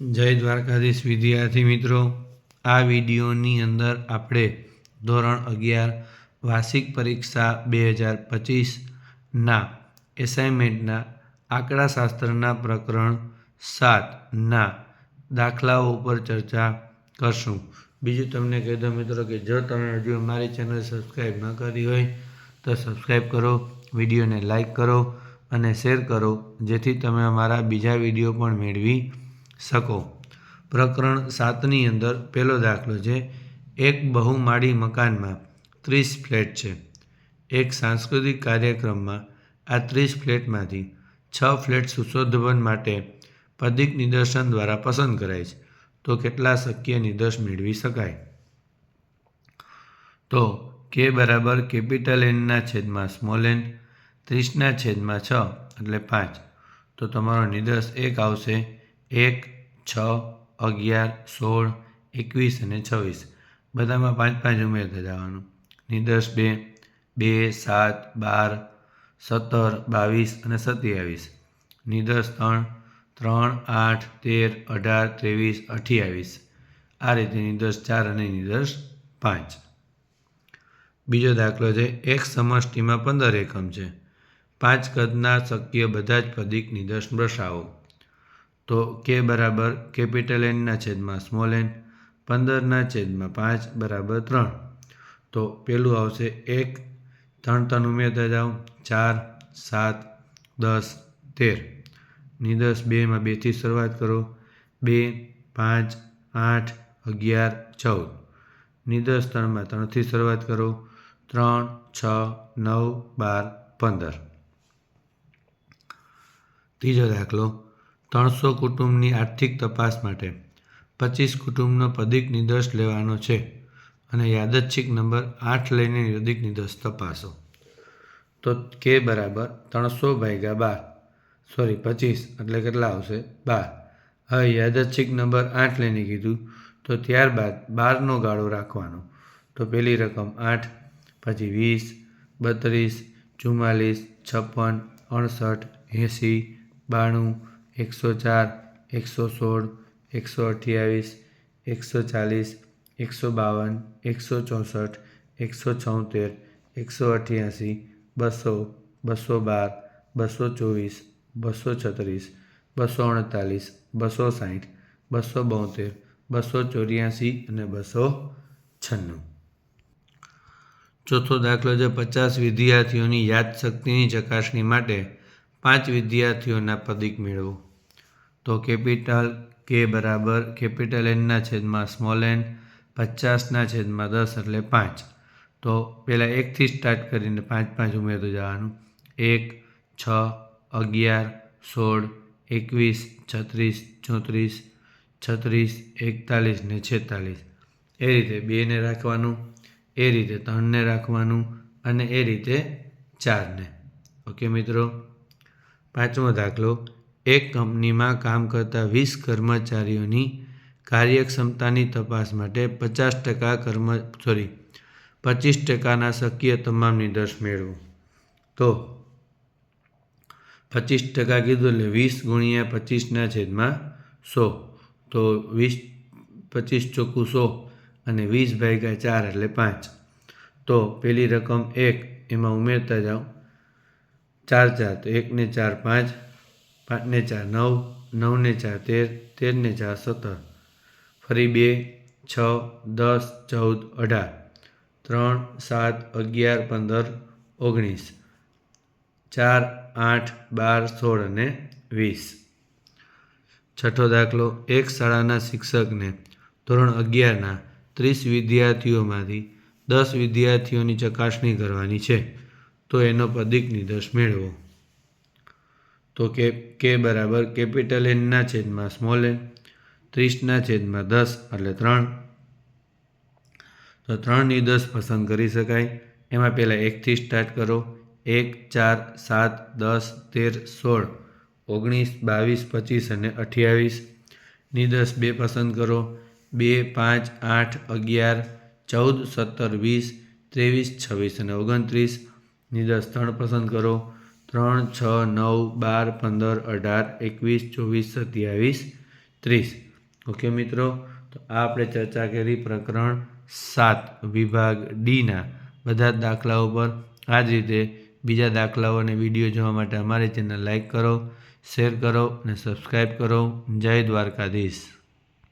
જય દ્વારકાધીશ વિદ્યાર્થી મિત્રો. આ વિડીયોની અંદર આપણે ધોરણ અગિયાર વાર્ષિક પરીક્ષા બે હજાર પચીસના એસાઇનમેન્ટના આંકડાશાસ્ત્રના પ્રકરણ સાતના દાખલાઓ ઉપર ચર્ચા કરશું. બીજું તમને કહી દઉં મિત્રો કે જો તમે હજુ અમારી ચેનલ સબસ્ક્રાઈબ ન કરી હોય તો સબસ્ક્રાઈબ કરો, વિડીયોને લાઈક કરો અને શેર કરો, જેથી તમે અમારા બીજા વીડિયો પણ મેળવી શકો. પ્રકરણ સાતની અંદર પહેલો દાખલો છે, એક બહુમાળી મકાનમાં ત્રીસ ફ્લેટ છે. એક સાંસ્કૃતિક કાર્યક્રમમાં આ ત્રીસ ફ્લેટમાંથી છ ફ્લેટ સુશોધન માટે પદિક નિદર્શન દ્વારા પસંદ કરાય છે. તો કેટલા શક્ય નિદર્શ મેળવી શકાય? તો કે બરાબર કેપિટલ એનના છેદમાં સ્મોલ એન ત્રીસના છેદમાં છ એટલે પાંચ. તો તમારો નિદર્શ એક આવશે એક, છ, અગિયાર, સોળ, એકવીસ અને છવ્વીસ. બધામાં પાંચ પાંચ ઉમેરતા જવાનું. નિદર્શ બે બે, સાત, બાર, સત્તર, બાવીસ અને સત્યાવીસ. નિદર્શ ત્રણ ત્રણ, આઠ, તેર, અઢાર, ત્રેવીસ, અઠ્યાવીસ. આ રીતે નિદર્શ ચાર અને નિદર્શ પાંચ. બીજો દાખલો છે, એક સમષ્ટિમાં પંદર એકમ છે. પાંચ કદના શક્ય બધા જ પદિક નિદર્શ દર્શાવો તો કે બરાબર કેપિટલ એનના છેદમાં સ્મોલ એન પંદરના છેદમાં પાંચ બરાબર ત્રણ. તો પેલું આવશે એક, ત્રણ ત્રણ ઉમેરતા જાઓ ચાર, સાત, દસ, તેર. નિદર્શ બેમાં બેથી શરૂઆત કરો. બે, પાંચ, આઠ, અગિયાર, ચૌદ. નિદર્શ ત્રણમાં ત્રણથી શરૂઆત કરો. ત્રણ, છ, નવ, બાર, પંદર. ત્રીજો દાખલો. ત્રણસો કુટુંબની આર્થિક તપાસ માટે પચીસ કુટુંબનો પદિક નિર્દેશ લેવાનો છે અને યાદચ્છિક નંબર આઠ લઈને યાદિક નિર્દેશ તપાસો. તો કે બરાબર ત્રણસો ભાગ્યા બાર. સોરી પચીસ. એટલે કેટલા આવશે? બાર. હવે યાદચ્છિક નંબર આઠ લઈને કીધું તો ત્યારબાદ બારનો ગાળો રાખવાનો. તો પહેલી રકમ આઠ, પછી વીસ, બત્રીસ, ચુમ્માલીસ, છપ્પન, અડસઠ, એંસી, બાણું એકસો ચાર, એકસો સોળ, એકસો અઠ્યાવીસ, એકસો ચાલીસ, એકસો બાવન, એકસો ચોસઠ, એકસો છોતેર, એકસો અઠ્યાસી, બસો બસો બાર, બસો ચોવીસ, બસો છત્રીસ, બસો અડતાલીસ, બસો સાઠ બસો બોતેર, બસો ચોર્યાસી અને બસો છન્નું. ચોથો દાખલો છે પચાસ વિદ્યાર્થીઓની યાદશક્તિની ચકાસણી માટે પાંચ વિદ્યાર્થીઓના પદિક મેળવો. તો કેપિટલ કે બરાબર, કેપિટલ એનના છેદમાં સ્મોલ એન પચાસના છેદમાં દસ એટલે પાંચ. તો પહેલાં એકથી સ્ટાર્ટ કરીને પાંચ પાંચ ઉમેરતું જવાનું. એક, છ, અગિયાર, સોળ, એકવીસ, છત્રીસ, ચોત્રીસ, છત્રીસ, એકતાલીસ ને છેતાલીસ. એ રીતે બેને રાખવાનું, એ રીતે ત્રણને રાખવાનું અને એ રીતે ચારને. ઓકે મિત્રો? પાંચમો દાખલો. એક કંપનીમાં કામ કરતા વીસ કર્મચારીઓની કાર્યક્ષમતાની તપાસ માટે પચાસ ટકા કર્મ સોરી પચીસ ટકાના શક્ય તમામ નિર્દેશ મેળવો. તો પચીસ ટકા કીધું એટલે વીસ ગુણ્યા પચીસના છેદમાં સો. તો વીસ, પચીસ ચોખ્ખું સો અને વીસ ભાગ્યા ચાર એટલે પાંચ. તો પેલી રકમ એક, એમાં ઉમેરતા જાઓ. ચાર ચાર, તો એકને ચાર પાંચ પાંચને ચાર, નવ, નવને ચાર, તેર, તેરને ચાર, સત્તર. ફરી બે, છ, દસ, ચૌદ, અઢાર. ત્રણ, સાત, અગિયાર, પંદર, ઓગણીસ. ચાર, આઠ, બાર, સોળ અને વીસ. છઠ્ઠો દાખલો, એક શાળાના શિક્ષકને ધોરણ અગિયારના ત્રીસ વિદ્યાર્થીઓમાંથી દસ વિદ્યાર્થીઓની ચકાસણી કરવાની છે. તો એનો પદિક નિર્દેશ મેળવો. તો કે કે બરાબર કેપિટલ એનના છેદમાં સ્મોલ એન ત્રીસના છેદમાં દસ, એટલે ત્રણ. તો ત્રણ દસ પસંદ કરી શકાય. એમાં પહેલાં એકથી સ્ટાર્ટ કરો. એક, ચાર, સાત, દસ, તેર, સોળ, ઓગણીસ, બાવીસ, પચીસ અને અઠ્યાવીસ. દસ બે પસંદ કરો. બે, પાંચ, આઠ, અગિયાર, ચૌદ, સત્તર, વીસ, ત્રેવીસ, છવ્વીસ અને ઓગણત્રીસ. દસ ત્રણ પસંદ કરો. ત્રણ, છ, નવ, બાર, પંદર, અઢાર, એકવીસ, ચોવીસ, સત્યાવીસ, ત્રીસ. ઓકે મિત્રો, તો આ આપણે ચર્ચા કરી પ્રકરણ સાત, વિભાગ ડીના. બધા જ દાખલાઓ પર આ જ રીતે બીજા દાખલાઓ અને વીડિયો જોવા માટે અમારી ચેનલ લાઈક કરો, શેર કરો અને સબસ્ક્રાઈબ કરો. જય દ્વારકાધીશ.